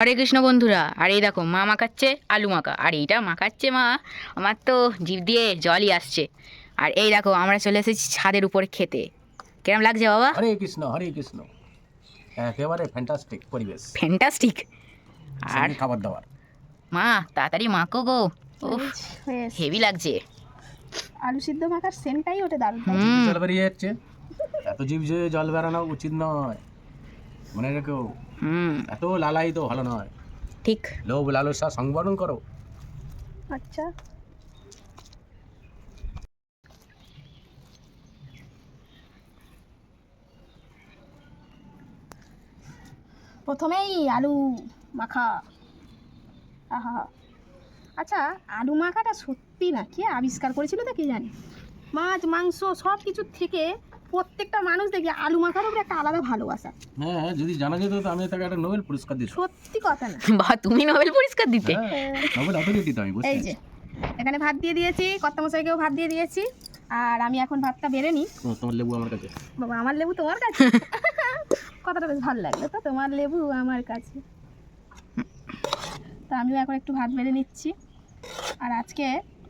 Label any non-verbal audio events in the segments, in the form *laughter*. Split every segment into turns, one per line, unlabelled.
হরে কৃষ্ণ বন্ধুরা আর এই দেখো মা মাখাচ্ছে আলু মাখা আর এইটা মাখাচ্ছে মা আমার তো জিভ দিয়ে জলই আসছে। আর এই দেখো আমরা চলে এসেছি ছাদের উপরে খেতে। কিরম লাগছে বাবা?
হরে কৃষ্ণ হরে কৃষ্ণ। একেবারে ফ্যান্টাস্টিক পরিবেশ।
ফ্যান্টাস্টিক আর
খাবার দাবার।
মা তাড়াতাড়ি মাখো গো। উফ হেভি লাগছে।
আলু সিদ্ধ মাখার সেন্টটাই ওটা দারুণ
জল বেরিয়ে যাচ্ছে এত জীব যে জল বেরানো উচিত নয়। মনে রেখো এত লালাই তো ভালো নয়।
ঠিক।
লোভ লালসা সংবরণ করো।
আচ্ছা। প্রথমেই আলু মাখা। আহা। আচ্ছা আলু মাখাটা সত্যি না কে আবিষ্কার করেছিল তা কে জানি? মাছ মাংস সব কিছুর থেকে প্রত্যেকটা মানুষ দেখি আলু মাখার উপরে একটা আলাদা ভালোবাসা।
হ্যাঁ হ্যাঁ, যদি জানা যেত তো আমি তাকে একটা নোবেল পুরস্কার দিতাম।
সত্যি কথা না।
হ্যাঁ।
বা তুমি নোবেল পুরস্কার দিতে?
নোবেল অথরিটি দিতাম আমি
এই যে এখানে ভাত দিয়ে দিয়েছি কর্তামশাইকেও ভাত দিয়ে দিয়েছি আর আমি এখন ভাতটা বেড়ে নিই।
তোমার- তোমার লেবু আমার কাছে।
বাবা আমার লেবু তোমার কাছে? কথাটা বেশ ভালো লাগল তো তোমার লেবু আমার কাছে। তো আমিও এখন একটু ভাত বেড়ে নিচ্ছি। আর আজকে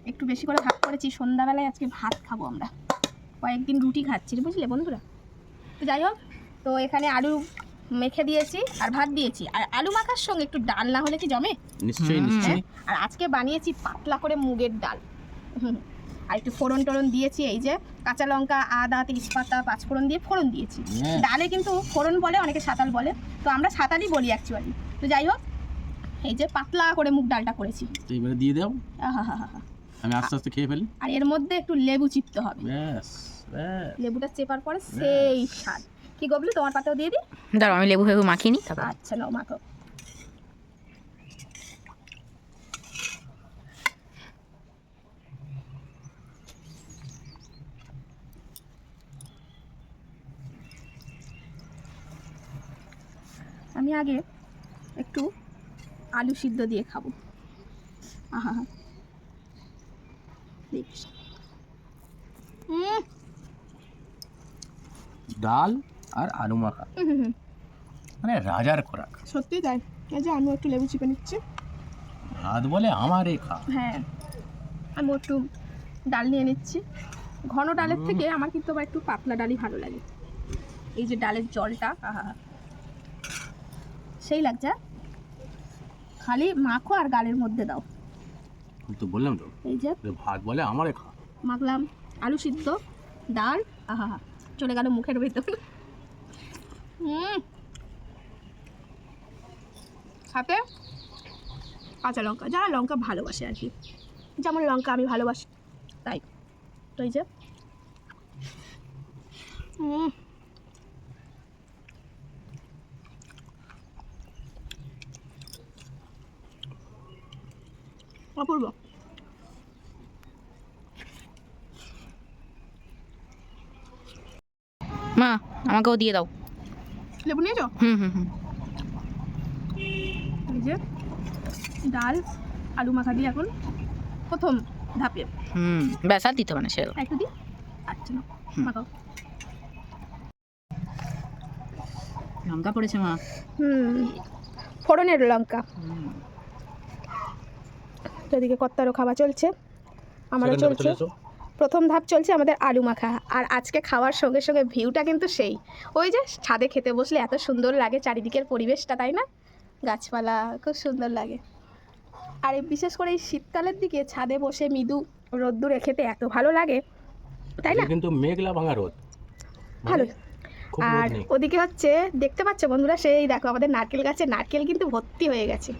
একটু বেশি করে ভাত করেছি সন্ধ্যাবেলায় আজকে ভাত খাব আমরা। কয়েকদিন রুটি খাচ্ছি বুঝলে বন্ধুরা? তো যাই হোক তো এখানে আলু মেখে দিয়েছি আর ভাত দিয়েছি। আর আলু মাখার সঙ্গে একটু ডাল না হলে কি জমে?
নিশ্চয়ই
হুম।
নিশ্চয়ই।
আর আজকে বানিয়েছি পাতলা করে মুগের ডাল। আর একটু ফোড়ন টোড়ন দিয়েছি এই যে কাঁচা লঙ্কা আদা তেজপাতা পাঁচফোড়ন দিয়ে ফোড়ন দিয়েছি।
হ্যাঁ।
ডালে কিন্তু ফোড়ন বলে অনেকে সাঁতাল বলে। তো আমরা সাঁতালই বলি অ্যাকচুয়ালি তো যাই হোক এই যে পাতলা করে মুগ ডালটা করেছি।
এবারে দিয়ে দাও।
আহা হা হা।
আমি আস্তে আস্তে খেয়ে ফেলি।
আর এর মধ্যে একটু লেবু চিপতে হবে।
ব্যাস ব্যাস।
লেবুটা চেপার পরে সেই স্বাদ। কি গবলি তোমার পাতাও দিয়ে দি
দাঁড়াও আমি লেবু ফেবু মাখিয়ে নিই তারপর।
আচ্ছা নাও মাখো। আমি আগে একটু আলু সিদ্ধ দিয়ে খাব। আহা হা দেখছি
ডাল আর আলু মাখা। মানে রাজার খোরাক।
সত্যি তাই? এই যে আমি একটু লেবু চিপে নিচ্ছি।
ভাত বলে আমারে খা।
হ্যাঁ আমি একটু ডাল নিয়ে নিচ্ছি। ঘন ডালের থেকে আমার কিন্তু আবার একটু পাতলা ডালই ভালো লাগে। এই যে ডালের জলটা আহা। সেই লাগছে? খালি মাখো আর গালের মধ্যে দাও।
তো বললাম তো
এই যে।
ভাত বলে আমারে খা।
মাখলাম আলু সিদ্ধ ডাল আহা চলে গেল মুখের ভিতর। হুম। সাথে কাঁচা লঙ্কা যারা লঙ্কা ভালোবাসে আর কি। যেমন লঙ্কা আমি ভালোবাসি তাই। তো এই যে। হুম। অপূর্ব
মা আমাকেও দিয়ে দাও।
লেবু নিয়েছো
হুম হুম হুম।
এই যে ডাল আলু মাখা দিয়ে এখন প্রথম ধাপে।
হুম ব্যাস আর দিতে হবে না সে
একটু দিই? আচ্ছা মাখাও।
লঙ্কা পড়েছে মা।
হুম ফোড়নের লঙ্কা।
হুম।
তো এদিকে কত্তারও খাওয়া চলছে। আমারও চলছে। প্রথম ধাপ চলছে আমাদের আলু মাখা। আর আজকে খাওয়ার সঙ্গে সঙ্গে ভিউটা কিন্তু সেই। ওই যে ছাদে খেতে বসলে এত সুন্দর লাগে চারিদিকের পরিবেশটা তাই না? গাছপালা খুব সুন্দর লাগে। আর এই বিশেষ করে এই শীতকালের দিকে ছাদে বসে মৃদু রোদ্দুরে খেতে এত ভালো লাগে তাই না?
কিন্তু মেঘলা ভাঙা রোদ। মানে
ভালো আর ওদিকে হচ্ছে দেখতে পাচ্ছ বন্ধুরা সেই দেখো আমাদের নারকেল গাছে নারকেল কিন্তু ভর্তি হয়ে গেছে।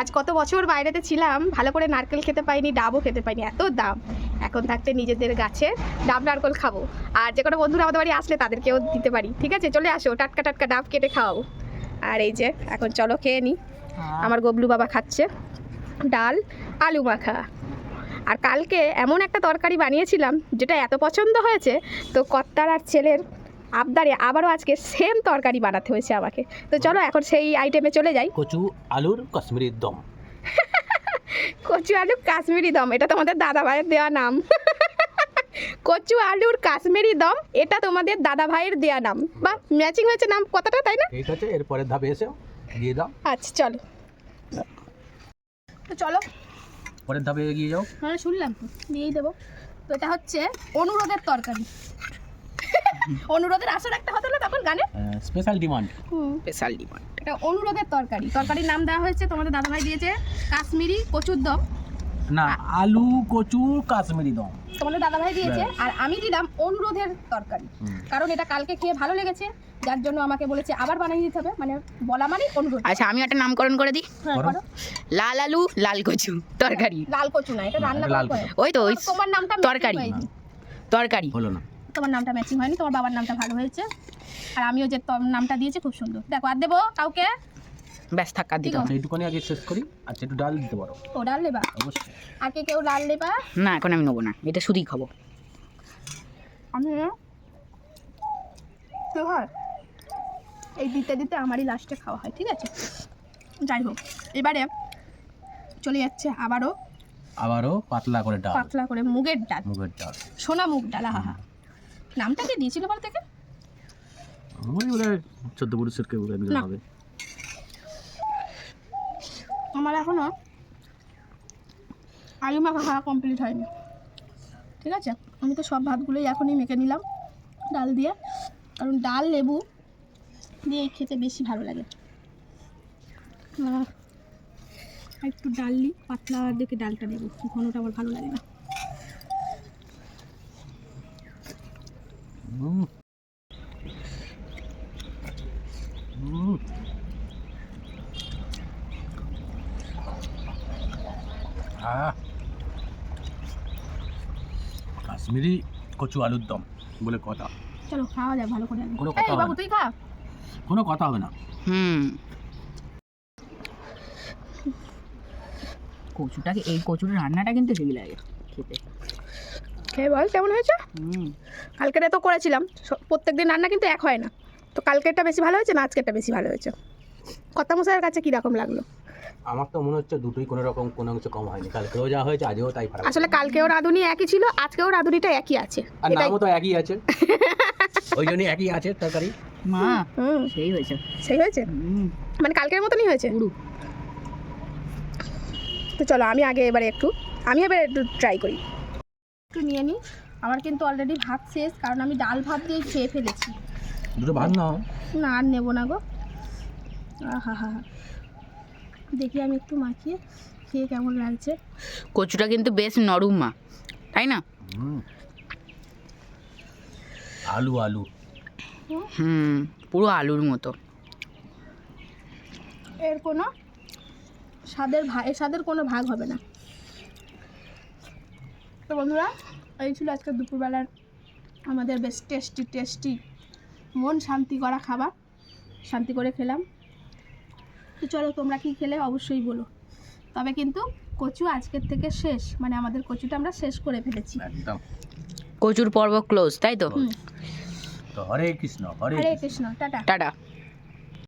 আজ কত বছর বাইরেতে ছিলাম ভালো করে নারকেল খেতে পাইনি ডাবও খেতে পাইনি এত দাম। এখন থাকতে নিজেদের গাছে ডাব নারকেল খাব। আর যে কোনো বন্ধুরা আমাদের বাড়ি আসলে তাদেরকেও দিতে পারি ঠিক আছে? চলে আসো টাটকা টাটকা ডাব কেটে খাওয়াবো। আর এই যে এখন চলো খেয়ে নিই আমার গবলু বাবা খাচ্ছে ডাল আলু মাখা। আর কালকে এমন একটা তরকারি বানিয়েছিলাম যেটা এত পছন্দ হয়েছে তো কর্তার আর ছেলের আবদারে আবারও আজকে সেম তরকারি বানাতে হয়েছে আমাকে। তো চলো এখন সেই আইটেমে চলে যাই।
কচু আলুর কাশ্মীরি দম।
কচু আলু কাশ্মীরি দম এটা তোমাদের দাদা ভাইয়ের দেওয়া নাম। কচু আলুর কাশ্মীরি দম এটা তোমাদের দাদা ভাইয়ের দেওয়া নাম। বা ম্যাচিং হয়েছে নাম কথাটা তাই না?
ঠিক আছে এরপরের ধাপে এসে দিয়ে দাও।
আচ্ছা চলো। তো চলো।
পরের ধাপে এগিয়ে যাও।
হ্যাঁ শুনলাম। তো দিয়েই দেবো। তো এটা হচ্ছে অনুরোধের তরকারি। *laughs* অনুরোধের আসর একটা হতো না তখন গানে
স্পেশাল ডিমান্ড
স্পেশাল ডিমান্ড
এটা অনুরোধের তরকারি। তরকারির নাম দেওয়া হয়েছে তোমাদের দাদাভাই দিয়েছে কাশ্মীরি কচুর দম।
না আলু কচু কাশ্মীরি দম।
তোমাদের দাদাভাই দিয়েছে আর আমি দিলাম অনুরোধের তরকারি। কারণ এটা কালকে খেয়ে ভালো লেগেছে যার জন্য আমাকে বলেছে আবার বানিয়ে দিতে হবে মানে বলা মানে অনুরোধ।
আচ্ছা আমি একটা নামকরণ করে দিই।
হ্যাঁ।
লাল আলু লাল কচু তরকারি।
লাল কচু না এটা রান্না
ওই তো ওই
তোমার নামটা
তরকারি। তরকারি।
হলো না।
তোমার নামটা ম্যাচিং হয়নি তোমার বাবার নামটা ভালো হয়েছে। আর আমিও যে নামটা দিয়েছি খুব সুন্দর। দেখো আর দেবো কাউকে?
ব্যাস থাকা।
আচ্ছা এইটুকুনি আগে শেষ করি আচ্ছা একটু ডাল দিতে পারো।
ও ডাল নেবা?
অবশ্যই।
আর কে কেউ লাল নেবা?
না এখন আমি নেব না। এটা শুধুই খাব।
আমি তো হয়। এই দিতে দিতে আমারই লাস্টে খাওয়া হয় ঠিক আছে? যাই হোক এবারে চলে যাচ্ছে আবারও
আবারও পাতলা করে ডাল।
পাতলা করে মুগের ডাল।
মুগের ডাল।
সোনা মুগ ডাল আহা হা নামটা কে দিয়েছিল বল থেকে
ওই বলে চোদ্দ পুরুষের কেউ একজন হবে।
আমার এখনও আলু মাখা খাওয়া কমপ্লিট হয়নি। ঠিক আছে? আমি তো সব ভাতগুলোই এখনই মেখে নিলাম ডাল দিয়ে। কারণ ডাল লেবু দিয়ে খেতে বেশি ভালো লাগে। একটু ডাল নিই পাতলা দেখে ডালটা নেব ঘনটা আমার ভালো লাগে না
হুম। হুম। আহ। কাশ্মীরি কচু আলুর দম বলে কথা।
চলো খাওয়া যায় ভালো করে।
কোনো কথা হবে
বাবু
না।
তুই খা।
কোনো কথা হবে না।
হুম। কচুটাকে এই কচুর রান্নাটা কিন্তু হেভি লাগে খেতে।
খেয়ে বল কেমন হয়েছে?
হুম।
কালকেরে তো করেছিলাম। প্রত্যেক দিন রান্না কিন্তু এক হয় না। তো কালকেরটা বেশি ভালো হয়েছে না আজকেরটা বেশি ভালো হয়েছে? কর্তা মশাইয়ের কাছে কীরকম লাগল?
আমার তো মনে হচ্ছে দুটোই কোনো রকম কোনো কিছু কম হয়নি। কালকেও যা হয়েছে আজও তাই খারাপ
আসলে কালকেও রাঁধুনি একই ছিল আজকেও রাঁধুনিটা একই আছে।
আর নামও তো একই আছে। *laughs* ওই জন্যই একই আছে তরকারি।
মা
হুম।
সেই হয়েছে।
সেই হয়েছে? মানে কালকের মতনই হয়েছে?
পুরো।
তো চলো আমি আগে এবারে একটু আমি এবার একটু ট্রাই করি। একটু নিয়ে নিই। আমার কিন্তু অলরেডি ভাত শেষ কারণ আমি ডাল ভাত দিয়ে খেয়ে ফেলেছি।
দুটো ভাত নাও।
না আর নেব না গো। আহা হা হা। দেখি আমি একটু মাখিয়ে খেয়ে কেমন লাগছে।
কচুটা কিন্তু বেশ নরম মা তাই না?
আলু আলু।
হুম পুরো আলুর মতো।
এর কোনো স্বাদের ভাগ এর স্বাদের কোনো ভাগ হবে না। তো বন্ধুরা এই ছিল আজকে দুপুরবেলার আমাদের বেশ টেস্টি টেস্টি মন শান্তি করা খাবার। শান্তি করে খেলাম। তো চলো তোমরা কি খেলে অবশ্যই বলো। তবে কিন্তু কচু আজকের থেকে শেষ মানে আমাদের কচুটা আমরা শেষ করে ফেলেছি।
একদম।
কচুর পর্ব ক্লোজ তাই তো?
হরে কৃষ্ণ হরে।
কৃষ্ণ টাটা।
টাটা।